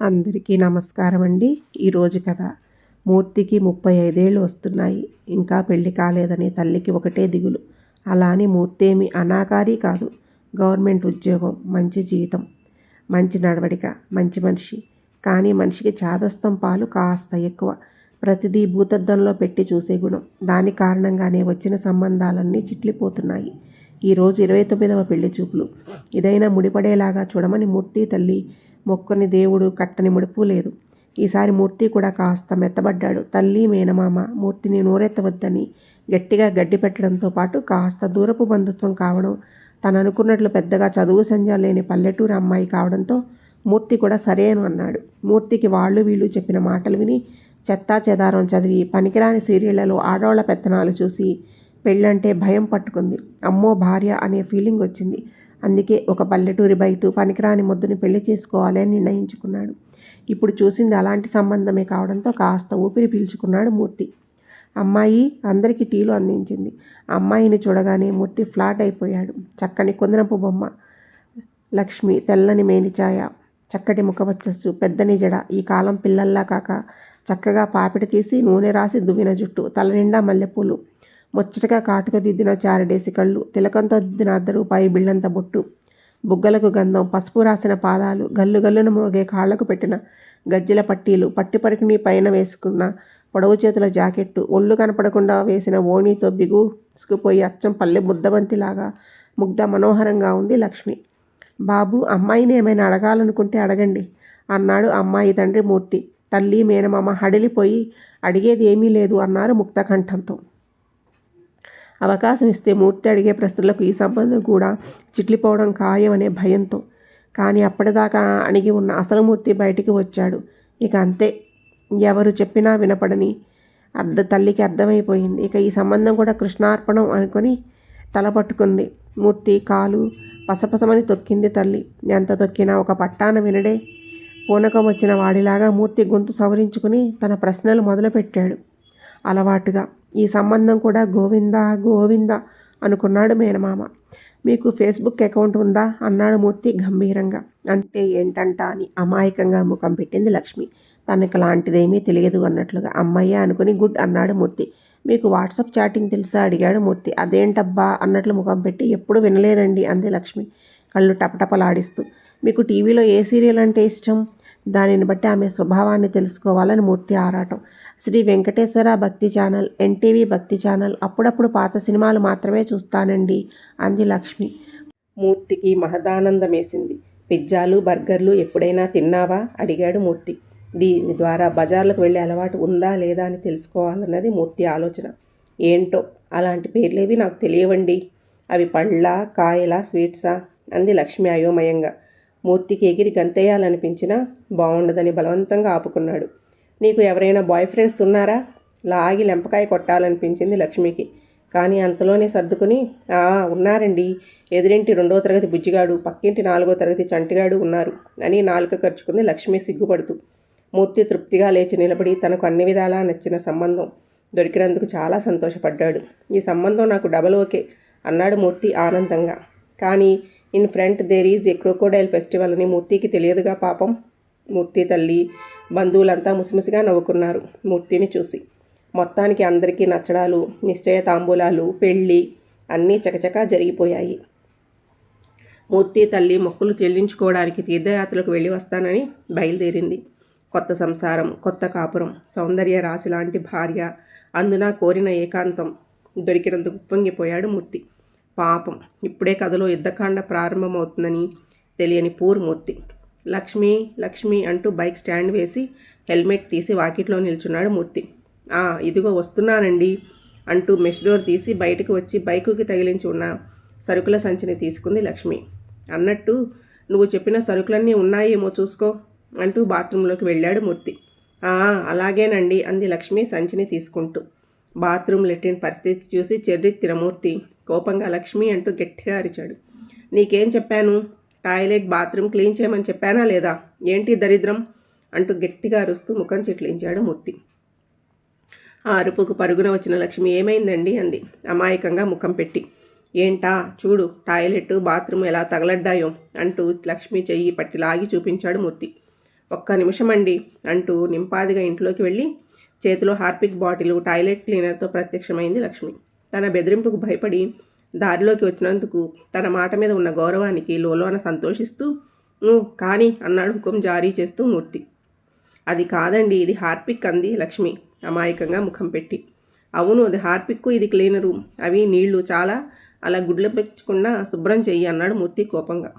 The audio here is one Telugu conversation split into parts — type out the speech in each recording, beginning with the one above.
అందరికీ నమస్కారం అండి ఈరోజు కథ మూర్తికి ముప్పై ఐదేళ్ళు వస్తున్నాయి. ఇంకా పెళ్ళి కాలేదని తల్లికి ఒకటే దిగులు. అలా అని మూర్తి అనాకారి కాదు. గవర్నమెంట్ ఉద్యోగం మంచి జీవితం మంచి నడవడిక మంచి మనిషి. కానీ మనిషికి చాదస్తం పాలు కాస్త ఎక్కువ. ప్రతిదీ భూతద్దంలో పెట్టి చూసే గుణం. దాని కారణంగానే వచ్చిన సంబంధాలన్నీ చిట్లిపోతున్నాయి. ఈరోజు ఇరవై తొమ్మిదవ పెళ్ళి చూపులు. ఇదైనా ముడిపడేలాగా చూడమని మూర్తి తల్లి మొక్కని దేవుడు కట్టని ముడుపు లేదు. ఈసారి మూర్తి కూడా కాస్త మెత్తబడ్డాడు. తల్లి మేనమామ మూర్తిని నోరెత్తవద్దని గట్టిగా గడ్డి పెట్టడంతో పాటు కాస్త దూరపు బంధుత్వం కావడం తను అనుకున్నట్లు పెద్దగా చదువు సంధ్య లేని పల్లెటూరు అమ్మాయి కావడంతో మూర్తి కూడా సరేను అన్నాడు. మూర్తికి వాళ్ళు వీళ్ళు చెప్పిన మాటలు విని చెత్తా చెదారం చదివి పనికిరాని సీరియళ్ళలో ఆడవాళ్ళ పెత్తనాలు చూసి పెళ్ళంటే భయం పట్టుకుంది. అమ్మో భార్య అనే ఫీలింగ్ వచ్చింది. అందుకే ఒక పల్లెటూరి బయతు పనికిరాని ముద్దుని పెళ్ళి చేసుకోవాలి అని నిర్ణయించుకున్నాడు. ఇప్పుడు చూసింది అలాంటి సంబంధమే కావడంతో కాస్త ఊపిరి పీల్చుకున్నాడు మూర్తి. అమ్మాయి అందరికీ టీలు అందించింది. అమ్మాయిని చూడగానే మూర్తి ఫ్లాట్ అయిపోయాడు. చక్కని కుందనపు బొమ్మ. లక్ష్మి తెల్లని మేనిచాయ చక్కటి ముఖవచ్చస్సు పెద్దని జడ ఈ కాలం పిల్లల్లా కాక చక్కగా పాపిడి తీసి నూనె రాసి దువ్విన జుట్టు. తల నిండా మల్లెపూలు. ముచ్చటగా కాటుక దిద్దిన చారడేసి కళ్ళు తిలకంతో దిద్దిన అర్ధ రూపాయి బిళ్ళంత బొట్టు. బుగ్గలకు గంధం పసుపు రాసిన పాదాలు గల్లు గల్లును మోగే కాళ్ళకు పెట్టిన గజ్జెల పట్టీలు పట్టిపరికిని పైన వేసుకున్న పొడవు చేతుల జాకెట్టు ఒళ్ళు కనపడకుండా వేసిన ఓణితో బిగుసుకుపోయి అచ్చం పల్లె ముద్దబంతిలాగా ముగ్ధ మనోహరంగా ఉంది లక్ష్మి. బాబు అమ్మాయిని ఏమైనా అడగాలనుకుంటే అడగండి. అన్నాడు అమ్మాయి తండ్రి మూర్తి. తల్లి మేనమామ హడిలిపోయి అడిగేది ఏమీ లేదు అన్నారు ముక్తకంఠంతో. అవకాశం ఇస్తే మూర్తి అడిగే ప్రశ్నలకు ఈ సంబంధం కూడా చిట్లిపోవడం ఖాయం అనే భయంతో. కానీ అప్పటిదాకా అణిగి ఉన్న అసలు మూర్తి బయటికి వచ్చాడు. ఇక అంతే. ఎవరు చెప్పినా వినపడని అర్ధ తల్లికి అర్థమైపోయింది. ఇక ఈ సంబంధం కూడా కృష్ణార్పణం అనుకొని తలపట్టుకుంది మూర్తి కాలు పసపసమని తొక్కింది తల్లి. ఎంత తొక్కినా ఒక పట్టాన వినడే పూనకం వచ్చిన వాడిలాగా మూర్తి గొంతు సవరించుకుని తన ప్రశ్నలు మొదలుపెట్టాడు. అలవాటుగా. ఈ సంబంధం కూడా గోవిందా గోవింద అనుకున్నాడు మేనమామ. మీకు ఫేస్బుక్ అకౌంట్ ఉందా? అన్నాడు మూర్తి గంభీరంగా. అంటే ఏంటంట అని అమాయకంగా ముఖం పెట్టింది లక్ష్మి. తనకు లాంటిదేమీ తెలియదు అన్నట్లుగా. అమ్మయ్య అనుకుని గుడ్ అన్నాడు మూర్తి. మీకు వాట్సాప్ చాటింగ్ తెలుసా? అడిగాడు మూర్తి. అదేంటబ్బా? అన్నట్లు ముఖం పెట్టి ఎప్పుడు వినలేదండి అంది లక్ష్మి కళ్ళు టపటపలాడిస్తూ. మీకు టీవీలో ఏ సీరియల్ అంటే ఇష్టం? దానిని బట్టి ఆమె స్వభావాన్ని తెలుసుకోవాలని మూర్తి ఆరాటం. శ్రీ వెంకటేశ్వర భక్తి ఛానల్ ఎన్టీవీ భక్తి ఛానల్ అప్పుడప్పుడు పాత సినిమాలు మాత్రమే చూస్తానండి. అంది లక్ష్మి. మూర్తికి మహదానందం వేసింది. పిజ్జాలు బర్గర్లు ఎప్పుడైనా తిన్నావా? అడిగాడు మూర్తి. దీని ద్వారా బజార్లకు వెళ్ళే అలవాటు ఉందా లేదా అని తెలుసుకోవాలన్నది మూర్తి ఆలోచన. ఏంటో? అలాంటి పేర్లేవి నాకు తెలియవండి. అవి పళ్ళ కాయల స్వీట్సా? అంది లక్ష్మి అయోమయంగా. మూర్తికి ఎగిరి గంతేయాలనిపించినా బాగుండదని బలవంతంగా ఆపుకున్నాడు. నీకు ఎవరైనా బాయ్ ఫ్రెండ్స్ ఉన్నారా? లాగి లెంపకాయ కొట్టాలనిపించింది లక్ష్మికి. కానీ అంతలోనే సర్దుకుని ఆ ఉన్నారండి. ఎదురింటి రెండో తరగతి బుజ్జిగాడు పక్కింటి నాలుగో తరగతి చంటిగాడు ఉన్నారు అని నాలుక ఖర్చుకుంది లక్ష్మి సిగ్గుపడుతూ. మూర్తి తృప్తిగా లేచి నిలబడి తనకు అన్ని విధాలా నచ్చిన సంబంధం దొరికినందుకు చాలా సంతోషపడ్డాడు. ఈ సంబంధం నాకు డబల్ ఓకే అన్నాడు మూర్తి ఆనందంగా. కానీ in front there is a crocodile festival అని మూర్తికి తెలియదుగా పాపం. మూర్తి తల్లి బంధువులంతా ముసిముసిగా నవ్వుకున్నారు మూర్తిని చూసి. మొత్తానికి అందరికీ నచ్చడాలు నిశ్చయ తాంబూలాలు పెళ్ళి అన్నీ చకచకా జరిగిపోయాయి. మూర్తి తల్లి మొక్కులు చెల్లించుకోవడానికి తీర్థయాత్రలకు వెళ్ళి వస్తానని బయలుదేరింది. కొత్త సంసారం కొత్త కాపురం సౌందర్య రాశి లాంటి భార్య అందున కోరిన ఏకాంతం దొరికినందుకు ఉప్పొంగిపోయాడు మూర్తి. పాపం. ఇప్పుడే కథలో యుద్ధకాండ ప్రారంభమవుతుందని తెలియని పూర్మూర్తి. లక్ష్మి లక్ష్మి అంటూ బైక్ స్టాండ్ వేసి హెల్మెట్ తీసి వాకిట్లో నిల్చున్నాడు మూర్తి. ఆ ఇదిగో వస్తున్నానండి అంటూ మెష్ డోర్ తీసి బయటకు వచ్చి బైకుకి తగిలించి ఉన్న సరుకుల సంచిని తీసుకుంది లక్ష్మి. అన్నట్టు నువ్వు చెప్పిన సరుకులన్నీ ఉన్నాయేమో చూసుకో అంటూ బాత్రూంలోకి వెళ్ళాడు మూర్తి. అలాగేనండి అంది లక్ష్మి సంచిని తీసుకుంటూ. బాత్రూమ్ లెట్టిన పరిస్థితి చూసి చెర్రి తిరమూర్తి కోపంగా లక్ష్మి అంటూ గట్టిగా అరిచాడు. నీకేం చెప్పాను? టాయిలెట్ బాత్రూమ్ క్లీన్ చేయమని చెప్పానా లేదా? ఏంటి దరిద్రం? అంటూ గట్టిగా అరుస్తూ ముఖం చిట్లించాడు మూర్తి. ఆ అరుపుకు పరుగున వచ్చిన లక్ష్మి ఏమైందండి? అంది. అమాయకంగా ముఖం పెట్టి. ఏంటా? చూడు టాయిలెట్ బాత్రూమ్ ఎలా తగలడ్డాయో అంటూ లక్ష్మి చెయ్యి పట్టి లాగి చూపించాడు మూర్తి. ఒక్క నిమిషం అండి అంటూ నింపాదిగా ఇంట్లోకి వెళ్ళి చేతిలో హార్పిక్ బాటిల్ టాయిలెట్ క్లీనర్తో ప్రత్యక్షమైంది లక్ష్మి. తన బెదిరింపుకు భయపడి దారిలోకి వచ్చినందుకు తన మాట మీద ఉన్న గౌరవానికి లోలోన సంతోషిస్తూ నువ్వు కానీ అన్నాడు హుకుం జారీ చేస్తూ మూర్తి. అది కాదండి ఇది హార్పిక్ అంది లక్ష్మి అమాయకంగా ముఖం పెట్టి. అవును అది హార్పిక్ ఇది క్లీనరు. అవి నీళ్ళు చాలా అలా గుడ్లు పెంచకుండా శుభ్రం చెయ్యి అన్నాడు మూర్తి కోపంగా.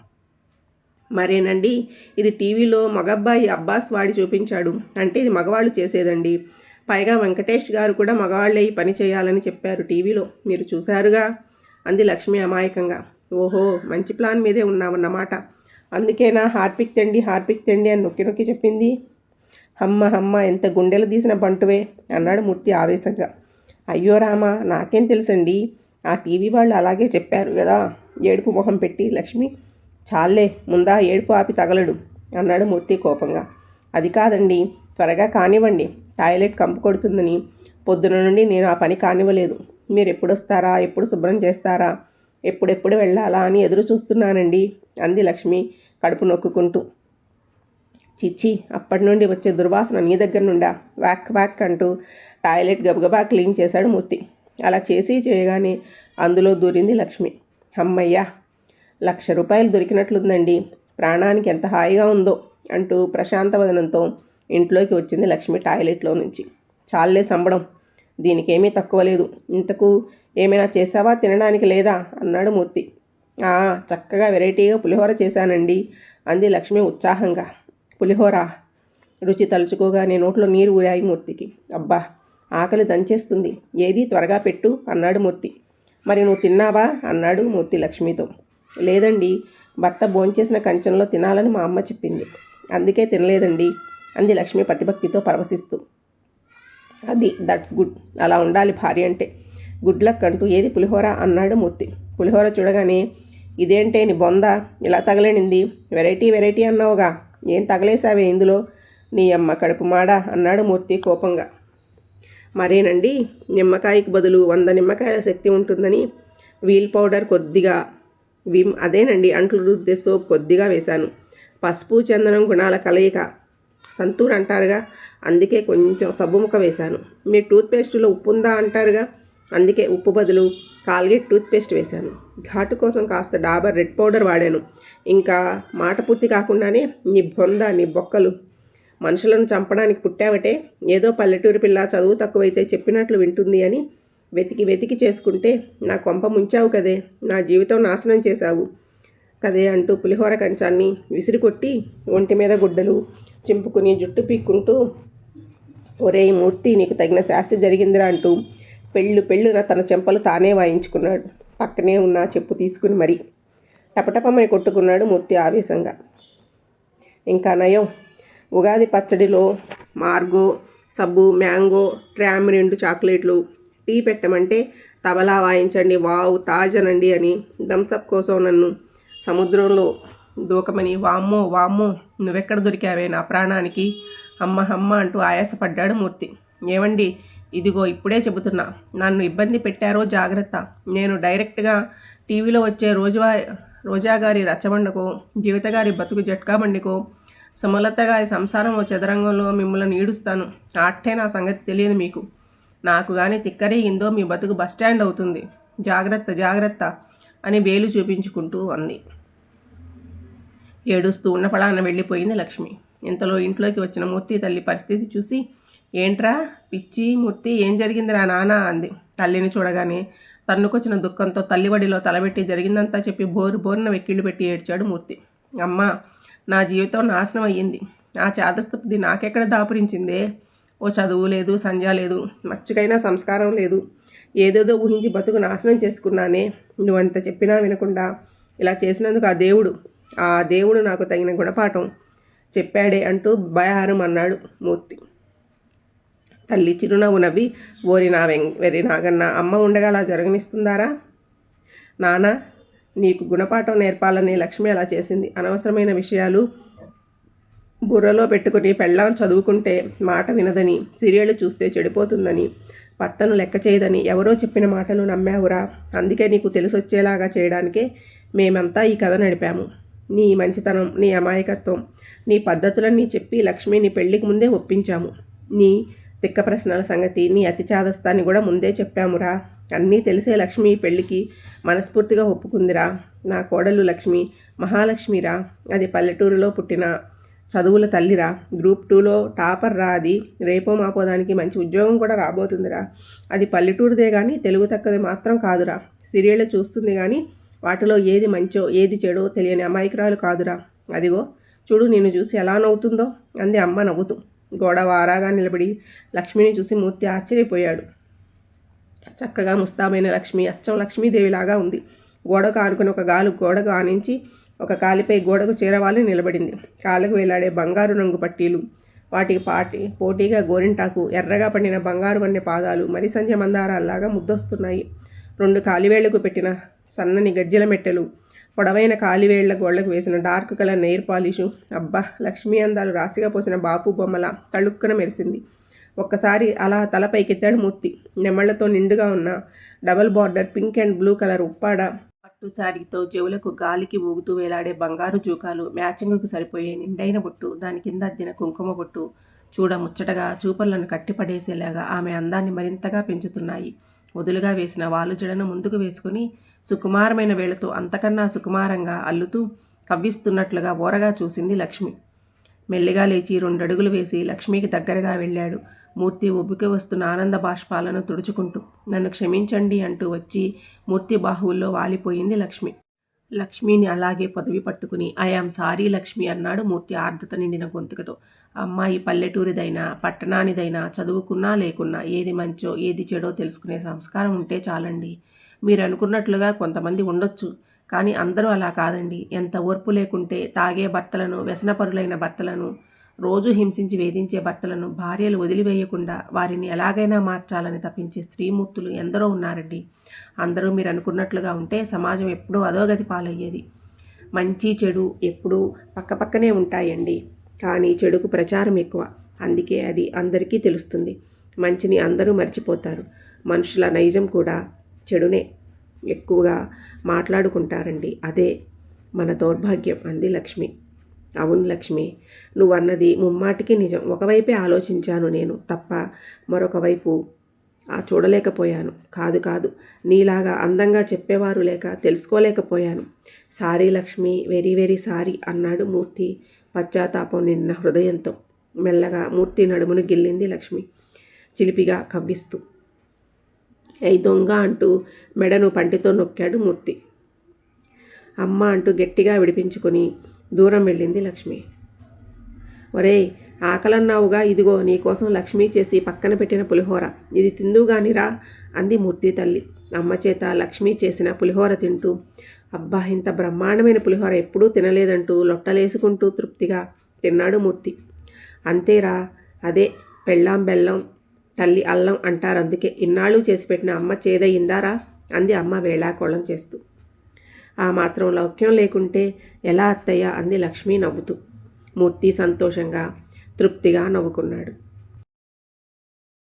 మరేనండి ఇది టీవీలో మగబ్బాయి అబ్బాస్ వాడి చూపించాడు. అంటే ఇది మగవాళ్ళు చేసేదండి. పైగా వెంకటేష్ గారు కూడా మగవాళ్ళే ఈ పని చేయాలని చెప్పారు టీవీలో. మీరు చూశారుగా? అంది లక్ష్మి అమాయకంగా. ఓహో మంచి ప్లాన్ మీదే ఉన్నామన్నమాట అందుకేనా హార్పిక్ తెండి హార్పిక్ తెండి అని నొక్కి నొక్కి చెప్పింది. హమ్మ హమ్మ ఎంత గుండెలు తీసిన బంటువే అన్నాడు మూర్తి ఆవేశంగా. అయ్యో రామా నాకేం తెలుసండి? ఆ టీవీ వాళ్ళు అలాగే చెప్పారు కదా? ఏడుపు మొహం పెట్టి లక్ష్మి చాలే ముందా ఏడుపు ఆపి తగలడు అన్నాడు మూర్తి కోపంగా. అది కాదండి. త్వరగా కానివ్వండి. టాయిలెట్ కంపు కొడుతుందని. పొద్దున నుండి నేను ఆ పని కానివ్వలేదు. మీరు ఎప్పుడు వస్తారా ఎప్పుడు శుభ్రం చేస్తారా? ఎప్పుడెప్పుడు వెళ్ళాలా అని ఎదురు చూస్తున్నానండి. అంది లక్ష్మి కడుపు నొక్కుకుంటూ. చిచ్చి అప్పటి నుండి వచ్చే దుర్వాసన నీ దగ్గర నుండా? వ్యాక్ వ్యాక్ అంటూ టాయిలెట్ గబగబా క్లీన్ చేశాడు మూర్తి. అలా చేసి చేయగానే అందులో దూరింది లక్ష్మి. అమ్మయ్యా! లక్ష రూపాయలు దొరికినట్లుందండి. ప్రాణానికి ఎంత హాయిగా ఉందో. అంటూ ప్రశాంతవదనంతో ఇంట్లోకి వచ్చింది లక్ష్మి టాయిలెట్లో నుంచి. చాలే సంబడం. దీనికేమీ తక్కువ లేదు. ఇంతకు ఏమైనా చేసావా తినడానికి లేదా? అన్నాడు మూర్తి. "ఆ, చక్కగా వెరైటీగా పులిహోర చేశానండి అంది లక్ష్మి ఉత్సాహంగా. పులిహోర? రుచి తలుచుకోగానే నోట్లో నీరు ఊరాయి మూర్తికి. అబ్బా ఆకలి దంచేస్తుంది. ఏది త్వరగా పెట్టు అన్నాడు మూర్తి. మరి నువ్వు తిన్నావా? అన్నాడు మూర్తి లక్ష్మితో. లేదండి భర్త భోంచేసిన కంచంలో తినాలని మా అమ్మ చెప్పింది. అందుకే తినలేదండి అంది లక్ష్మి ప్రతిభక్తితో పరవశిస్తూ. అది దట్స్ గుడ్ అలా ఉండాలి భార్య అంటే. గుడ్ లక్ అంటూ ఏది పులిహోర అన్నాడు మూర్తి. పులిహోర చూడగానే ఇదేంటే నీ బొంద? ఇలా తగలేనింది. వెరైటీ వెరైటీ అన్నావుగా. ఏం తగలేసావే ఇందులో? నీ అమ్మ కడుపు మాడ? అన్నాడు మూర్తి కోపంగా. మరేనండి? నిమ్మకాయకు బదులు వంద నిమ్మకాయల శక్తి ఉంటుందని వీల్ పౌడర్ కొద్దిగా విమ్ అదేనండి అంట్లు రుద్దే సోప్ కొద్దిగా వేశాను. పసుపు చందనం గుణాల కలయిక. సంతూర్ అంటారుగా అందుకే కొంచెం సబ్బు ముక్క వేశాను. మీ టూత్పేస్ట్లో ఉప్పు ఉందా అంటారుగా అందుకే ఉప్పు బదులు కాల్గేట్ టూత్పేస్ట్ వేశాను. ఘాటు కోసం కాస్త డాబర్ రెడ్ పౌడర్ వాడాను. ఇంకా మాట పూర్తి కాకుండానే నీ బొంద నీ బొక్కలు మనుషులను చంపడానికి పుట్టావటే ఏదో పల్లెటూరు పిల్ల చదువు తక్కువైతే చెప్పినట్లు వింటుంది అని వెతికి వెతికి చేసుకుంటే నా కొంప ముంచావు కదే నా జీవితం నాశనం చేశావు. కదే అంటూ పులిహోర కంచాన్ని విసిరికొట్టి ఒంటి మీద గుడ్డలు చింపుకుని జుట్టు పీక్కుంటూ ఒరేయ్ మూర్తి నీకు తగిన శాస్తి జరిగిందిరా అంటూ పెళ్ళు పెళ్ళున తన చెంపలు తానే వాయించుకున్నాడు. పక్కనే ఉన్న చెప్పు తీసుకుని మరి టపటపమని కొట్టుకున్నాడు మూర్తి ఆవేశంగా. ఇంకా నయం. ఉగాది పచ్చడిలో మార్గో సబ్బు మ్యాంగో ట్రామ్ రెండు చాక్లెట్లు టీ పెట్టమంటే తబలా వాయించండి వావ్ తాజనండి అని థమ్సప్ కోసం నన్ను సముద్రంలో దూకమని వామ్మో వామ్మో నువ్వెక్కడ దొరికావే నా ప్రాణానికి? అమ్మ అమ్మ అంటూ ఆయాసపడ్డాడు మూర్తి. ఏమండి ఇదిగో ఇప్పుడే చెబుతున్నా. నన్ను ఇబ్బంది పెట్టారో జాగ్రత్త. నేను డైరెక్ట్గా టీవీలో వచ్చే రోజువా రోజా గారి రచ్చబండకో జీవిత గారి బతుకు జట్కా బండికో సుమలత గారి సంసారం ఓ చదరంగంలో మిమ్మల్ని ఈడుస్తాను అట్టే నా సంగతి తెలియదు మీకు. నాకు కానీ తిక్కరేగిందో మీ బతుకు బస్టాండ్ అవుతుంది. జాగ్రత్త జాగ్రత్త. అని వేలు చూపించుకుంటూ అంది. ఏడుస్తూ ఉన్న పడాన వెళ్ళిపోయింది లక్ష్మి. ఇంతలో ఇంట్లోకి వచ్చిన మూర్తి తల్లి పరిస్థితి చూసి ఏంట్రా? పిచ్చి మూర్తి ఏం జరిగిందిరా నాన్న అంది. తల్లిని చూడగానే తన్నుకొచ్చిన దుఃఖంతో తల్లివడిలో తలబెట్టి జరిగిందంతా చెప్పి బోరు బోరున వెక్కిళ్ళు పెట్టి ఏడ్చాడు మూర్తి. అమ్మ నా జీవితం నాశనం అయ్యింది. ఆ చేతస్థుది నాకెక్కడ దాపురించిందే? ఓ చదువు లేదు సంధ్య లేదు మచ్చుకైనా సంస్కారం లేదు. ఏదేదో ఊహించి బతుకు నాశనం చేసుకున్నానే. నువ్వంత చెప్పినా వినకుండా ఇలా చేసినందుకు ఆ దేవుడు ఆ దేవుడు నాకు తగిన గుణపాఠం చెప్పాడే అంటూ భయహారం అన్నాడు మూర్తి. తల్లి చిరునవ్వు నవ్వి ఓరి నా వెం వెరి నాగన్న అమ్మ ఉండగా అలా జరగనిస్తుందారా? నాన్న నీకు గుణపాఠం నేర్పాలని లక్ష్మి అలా చేసింది. అనవసరమైన విషయాలు బుర్రలో పెట్టుకుని పెళ్ళాం చదువుకుంటే మాట వినదని సీరియళ్ళు చూస్తే చెడిపోతుందని భర్తను లెక్క చేయదని ఎవరో చెప్పిన మాటలు నమ్మావురా. అందుకే నీకు తెలిసొచ్చేలాగా చేయడానికే మేమంతా ఈ కథ నడిపాము. నీ మంచితనం నీ అమాయకత్వం నీ పద్ధతులన్నీ చెప్పి లక్ష్మిని పెళ్ళికి ముందే ఒప్పించాము. నీ తిక్క ప్రశ్నల సంగతి నీ అతి చాదస్తాన్ని కూడా ముందే చెప్పామురా. అన్నీ తెలిసే లక్ష్మి పెళ్ళికి మనస్ఫూర్తిగా ఒప్పుకుందిరా. నా కోడలు లక్ష్మి మహాలక్ష్మిరా. అది పల్లెటూరులో పుట్టిన చదువుల తల్లిరా గ్రూప్ టూలో టాపర్ రా అది. రేపో మాపో దానికి మంచి ఉద్యోగం కూడా రాబోతుందిరా. అది పల్లెటూరుదే కానీ తెలుగు తక్కది మాత్రం కాదురా. సీరియళ్ళు చూస్తుంది కానీ వాటిలో ఏది మంచో ఏది చెడో తెలియని అమాయకురాలు కాదురా. అదిగో చూడు నిన్ను చూసి ఎలా నవ్వుతుందో అంది అమ్మ నవ్వుతూ. గోడ వారాగా నిలబడి లక్ష్మిని చూసి మూర్తి ఆశ్చర్యపోయాడు. చక్కగా ముస్తాబైన లక్ష్మి అచ్చం లక్ష్మీదేవిలాగా ఉంది. గోడకు ఆనుకుని ఒక గాలు గోడకు ఆనించి ఒక కాలిపై గోడకు చేరవాలి నిలబడింది. కాళ్ళకు వేలాడే బంగారు రంగు పట్టీలు వాటికి పాటి పోటీగా గోరింటాకు ఎర్రగా పండిన బంగారు వన్నె పాదాలు మరి సంధ్య మందారాల్లాగా ముద్దొస్తున్నాయి. రెండు కాలివేళ్ళకు పెట్టిన సన్నని గజ్జెల మెట్టెలు పొడవైన కాలివేళ్ళ గోళ్ళకు వేసిన డార్క్ కలర్ నెయిర్ పాలిషు. అబ్బా లక్ష్మీ అందాలు రాశిగా పోసిన బాపు బొమ్మల తళుక్కున మెరిసింది. ఒక్కసారి అలా తలపైకెత్తాడు మూర్తి. నెమళ్ళతో నిండుగా ఉన్న double border pink and blue colour Uppada పట్టు శారీతో చెవులకు గాలికి ఊగుతూ వేలాడే బంగారు జూకాలు మ్యాచింగ్కు సరిపోయే నిండైన బొట్టు దాని కింద అద్దిన కుంకుమ బొట్టు చూడ ముచ్చటగా చూపర్లను కట్టిపడేసేలాగా ఆమె అందాన్ని మరింతగా పెంచుతున్నాయి. వదులుగా వేసిన వాలు జడను ముందుకు వేసుకుని సుకుమారమైన వేళతో అంతకన్నా సుకుమారంగా అల్లుతూ కవ్విస్తున్నట్లుగా ఓరగా చూసింది లక్ష్మి. మెల్లిగా లేచి రెండడుగులు వేసి లక్ష్మికి దగ్గరగా వెళ్ళాడు. మూర్తి ఉబ్బికి వస్తున్న ఆనంద బాష్పాలను తుడుచుకుంటూ నన్ను క్షమించండి అంటూ వచ్చి మూర్తి బాహువుల్లో వాలిపోయింది లక్ష్మి. లక్ష్మిని అలాగే పదవి పట్టుకుని ఐఆమ్ సారీ లక్ష్మి అన్నాడు మూర్తి ఆర్ద్రత నిండిన గొంతుకతో. అమ్మాయి పల్లెటూరిదైనా పట్టణానిదైనా చదువుకున్నా లేకున్నా ఏది మంచో ఏది చెడో తెలుసుకునే సంస్కారం ఉంటే చాలండి. మీరు అనుకున్నట్లుగా కొంతమంది ఉండొచ్చు కానీ అందరూ అలా కాదండి. ఎంత ఓర్పు లేకుంటే తాగే భర్తలను వ్యసనపరులైన భర్తలను రోజు హింసించి వేధించే భర్తలను భార్యలు వదిలివేయకుండా వారిని ఎలాగైనా మార్చాలని తప్పించే స్త్రీమూర్తులు ఎందరో ఉన్నారండి. అందరూ మీరు అనుకున్నట్లుగా ఉంటే సమాజం ఎప్పుడూ అధోగతి పాలయ్యేది. మంచి చెడు ఎప్పుడూ పక్కపక్కనే ఉంటాయండి. కానీ చెడుకు ప్రచారం ఎక్కువ. అందుకే అది అందరికీ తెలుస్తుంది. మంచిని అందరూ మర్చిపోతారు. మనుషుల నైజం కూడా చెడునే ఎక్కువగా మాట్లాడుకుంటారండి. అదే మన దౌర్భాగ్యం అంది లక్ష్మి. అవును లక్ష్మి నువ్వన్నది ముమ్మాటికి నిజం. ఒకవైపే ఆలోచించాను నేను తప్ప మరొక వైపు ఆ చూడలేకపోయాను. కాదు కాదు నీలాగా అందంగా చెప్పేవారు లేక తెలుసుకోలేకపోయాను. Sorry Lakshmi very very sorry అన్నాడు మూర్తి పశ్చాత్తాపం నిన్న హృదయంతో. మెల్లగా మూర్తి నడుమును గిల్లింది లక్ష్మి చిలిపిగా కవ్విస్తూ. ఐ దొంగ అంటూ మెడను పంటితో నొక్కాడు మూర్తి. అమ్మ అంటూ గట్టిగా విడిపించుకొని దూరం వెళ్ళింది లక్ష్మి. ఒరేయ్ ఆకలన్నావుగా ఇదిగో నీకోసం లక్ష్మి చేసి పక్కన పెట్టిన పులిహోర. ఇది తిందుగానిరా అంది మూర్తి తల్లి. అమ్మ చేత లక్ష్మి చేసిన పులిహోర తింటూ. అబ్బా ఇంత బ్రహ్మాండమైన పులిహోర ఎప్పుడూ తినలేదంటూ లొట్టలేసుకుంటూ తృప్తిగా తిన్నాడు మూర్తి. అంతేరా అదే పెళ్ళాం బెల్లం తల్లి అల్లం అంటారు అందుకే ఇన్నాళ్ళు చేసి పెట్టిన అమ్మ చేదయిందారా? అంది అమ్మ వేళాకోళం చేస్తూ. ఆ మాత్రం లౌక్యం లేకుంటే ఎలా అత్తయ్య? అంది లక్ష్మి నవ్వుతూ. మూర్తి సంతోషంగా తృప్తిగా నవ్వుకున్నాడు.